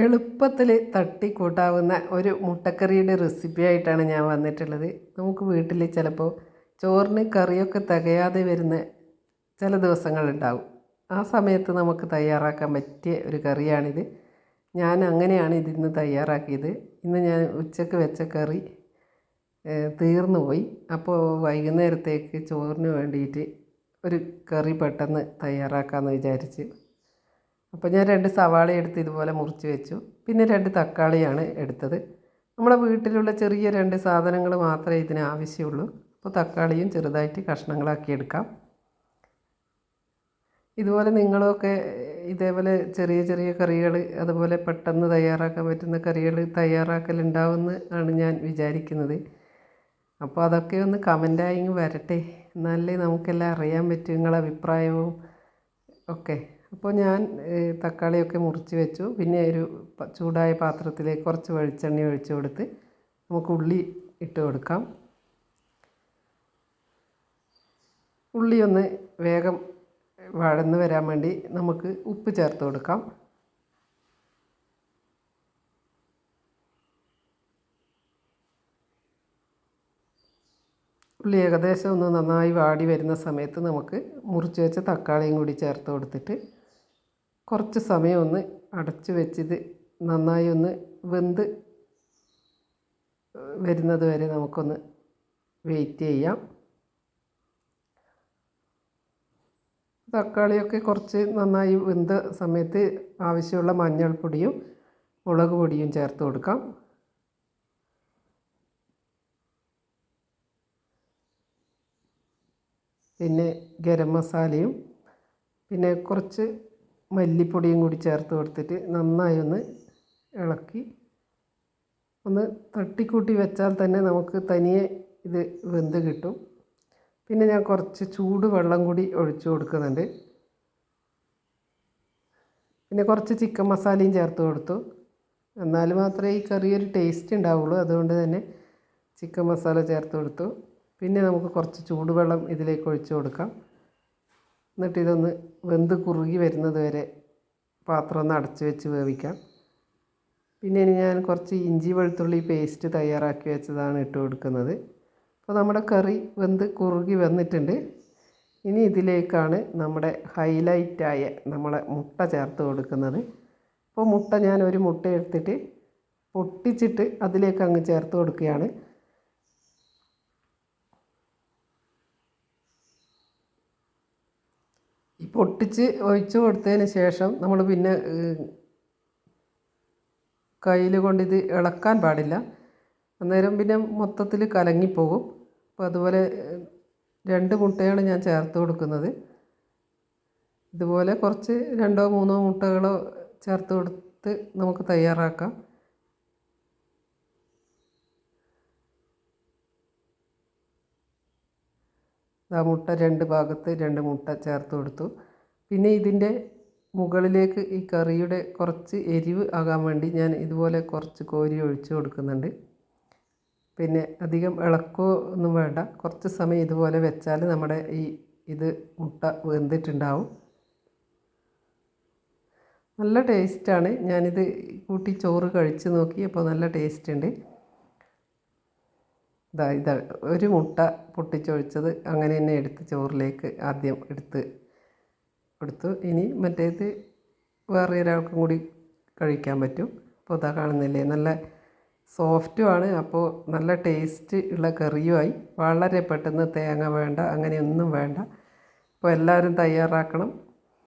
എളുപ്പത്തിൽ തട്ടിക്കൂട്ടാവുന്ന ഒരു മുട്ടക്കറിയുടെ റെസിപ്പി ആയിട്ടാണ് ഞാൻ വന്നിട്ടുള്ളത്. നമുക്ക് വീട്ടിൽ ചിലപ്പോൾ ചോറിന് കറിയൊക്കെ തികയാതെ വരുന്ന ചില ദിവസങ്ങളുണ്ടാവും. ആ സമയത്ത് നമുക്ക് തയ്യാറാക്കാൻ പറ്റിയ ഒരു കറിയാണിത്. ഞാൻ അങ്ങനെയാണ് ഇതിന്ന് തയ്യാറാക്കിയത്. ഇന്ന് ഞാൻ ഉച്ചയ്ക്ക് വെച്ച കറി തീർന്നു പോയി. അപ്പോൾ വൈകുന്നേരത്തേക്ക് ചോറിന് വേണ്ടിയിട്ട് ഒരു കറി പെട്ടെന്ന് തയ്യാറാക്കാമെന്ന് വിചാരിച്ച് അപ്പോൾ ഞാൻ രണ്ട് സവാള എടുത്ത് ഇതുപോലെ മുറിച്ച് വെച്ചു. പിന്നെ രണ്ട് തക്കാളിയാണ് എടുത്തത്. നമ്മുടെ വീട്ടിലുള്ള ചെറിയ രണ്ട് സാധനങ്ങൾ മാത്രമേ ഇതിന് ആവശ്യമുള്ളൂ. അപ്പോൾ തക്കാളിയും ചെറുതായിട്ട് കഷ്ണങ്ങളാക്കി എടുക്കാം. ഇതുപോലെ നിങ്ങളൊക്കെ ഇതേപോലെ ചെറിയ ചെറിയ കറികൾ അതുപോലെ പെട്ടെന്ന് തയ്യാറാക്കാൻ പറ്റുന്ന കറികൾ തയ്യാറാക്കലുണ്ടാവുമെന്ന് ആണ് ഞാൻ വിചാരിക്കുന്നത്. അപ്പോൾ അതൊക്കെ ഒന്ന് കമന്റായി വരട്ടെ. എന്നാലേ നമുക്കെല്ലാം അറിയാൻ പറ്റും നിങ്ങളുടെ അഭിപ്രായവും ഒക്കെ. അപ്പോൾ ഞാൻ തക്കാളിയൊക്കെ മുറിച്ച് വെച്ചു. പിന്നെ ഒരു ചൂടായ പാത്രത്തിലേക്ക് കുറച്ച് വെളിച്ചെണ്ണ ഒഴിച്ച് കൊടുത്ത് നമുക്ക് ഉള്ളി ഇട്ട് കൊടുക്കാം. ഉള്ളി ഒന്ന് വേഗം വഴന്ന് വരാൻ വേണ്ടി നമുക്ക് ഉപ്പ് ചേർത്ത് കൊടുക്കാം. ഉള്ളി ഏകദേശം ഒന്ന് നന്നായി വാടി വരുന്ന സമയത്ത് നമുക്ക് മുറിച്ച് വെച്ച തക്കാളിയും കൂടി ചേർത്ത് കൊടുത്തിട്ട് കുറച്ച് സമയം ഒന്ന് അടച്ച് വെച്ചിത് നന്നായി ഒന്ന് വെന്ത് വരുന്നത് വരെ നമുക്കൊന്ന് വെയിറ്റ് ചെയ്യാം. തക്കാളിയൊക്കെ കുറച്ച് നന്നായി വെന്ത സമയത്ത് ആവശ്യമുള്ള മഞ്ഞൾപ്പൊടിയും മുളക് പൊടിയും ചേർത്ത് കൊടുക്കാം. പിന്നെ ഗരം മസാലയും പിന്നെ കുറച്ച് മല്ലിപ്പൊടിയും കൂടി ചേർത്ത് കൊടുത്തിട്ട് നന്നായി ഒന്ന് ഇളക്കി ഒന്ന് തട്ടിക്കൂട്ടി വെച്ചാൽ തന്നെ നമുക്ക് തനിയെ ഇത് വെന്ത് കിട്ടും. പിന്നെ ഞാൻ കുറച്ച് ചൂട് വെള്ളം കൂടി ഒഴിച്ചു കൊടുക്കുന്നുണ്ട്. പിന്നെ കുറച്ച് ചിക്കൻ മസാലയും ചേർത്ത് കൊടുത്തു. എന്നാൽ മാത്രമേ ഈ കറി ഒരു ടേസ്റ്റ് ഉണ്ടാവുള്ളൂ. അതുകൊണ്ട് തന്നെ ചിക്കൻ മസാല ചേർത്ത് കൊടുത്തു. പിന്നെ നമുക്ക് കുറച്ച് ചൂടുവെള്ളം ഇതിലേക്ക് ഒഴിച്ചു കൊടുക്കാം. എന്നിട്ട് ഇതൊന്ന് വെന്ത് കുറുകി വരുന്നത് വരെ പാത്രം ഒന്ന് അടച്ച് വെച്ച് വേവിക്കാം. പിന്നെ ഇനി ഞാൻ കുറച്ച് ഇഞ്ചി വെളുത്തുള്ളി പേസ്റ്റ് തയ്യാറാക്കി വെച്ചതാണ് ഇട്ട് കൊടുക്കുന്നത്. അപ്പോൾ നമ്മുടെ കറി വെന്ത് കുറുകി വന്നിട്ടുണ്ട്. ഇനി ഇതിലേക്കാണ് നമ്മുടെ ഹൈലൈറ്റായ നമ്മളെ മുട്ട ചേർത്ത് കൊടുക്കുന്നത്. അപ്പോൾ മുട്ട ഞാൻ ഒരു മുട്ട എടുത്തിട്ട് പൊട്ടിച്ചിട്ട് അതിലേക്ക് അങ്ങ് ചേർത്ത് കൊടുക്കുകയാണ്. പൊട്ടിച്ച് ഒഴിച്ചു കൊടുത്തതിന് ശേഷം നമ്മൾ പിന്നെ കയ്യിൽ കൊണ്ടിത് ഇളക്കാൻ പാടില്ല. അന്നേരം പിന്നെ മൊത്തത്തിൽ കലങ്ങിപ്പോകും. അപ്പോൾ അതുപോലെ രണ്ട് മുട്ടയാണ് ഞാൻ ചേർത്ത് കൊടുക്കുന്നത്. ഇതുപോലെ കുറച്ച് രണ്ടോ മൂന്നോ മുട്ടകളോ ചേർത്ത് കൊടുത്ത് നമുക്ക് തയ്യാറാക്കാം. മുട്ട രണ്ട് ഭാഗത്ത് രണ്ട് മുട്ട ചേർത്ത് കൊടുത്തു. പിന്നെ ഇതിന്റെ മുകളിലേക്ക് ഈ കറിയുടെ കുറച്ച് എരിവ് ആകാൻ വേണ്ടി ഞാൻ ഇതുപോലെ കുറച്ച് കോരി ഒഴിച്ച് കൊടുക്കുന്നുണ്ട്. പിന്നെ അധികം ഇളക്കോ ഒന്നും വേണ്ട. കുറച്ച് സമയം ഇതുപോലെ വെച്ചാൽ നമ്മുടെ ഈ ഇത് മുട്ട വെന്തിട്ടുണ്ടാവും. നല്ല ടേസ്റ്റാണ്. ഞാനിത് കൂട്ടി ചോറ് കഴിച്ച് നോക്കി അപ്പോൾ നല്ല ടേസ്റ്റ് ഉണ്ട്. ഇതാ ഇതാ ഒരു മുട്ട പൊട്ടിച്ചൊഴിച്ചത് അങ്ങനെ തന്നെ എടുത്ത് ചോറിലേക്ക് ആദ്യം എടുത്ത് കൊടുത്തു. ഇനി മറ്റേത് വേറെ ഒരാൾക്കും കൂടി കഴിക്കാൻ പറ്റും. അപ്പോൾ ഇതാ കാണുന്നില്ലേ? നല്ല സോഫ്റ്റുമാണ്. അപ്പോൾ നല്ല ടേസ്റ്റ് ഉള്ള കറിയുമായി വളരെ പെട്ടെന്ന് തേങ്ങ വേണ്ട അങ്ങനെയൊന്നും വേണ്ട. അപ്പോൾ എല്ലാവരും തയ്യാറാക്കണം.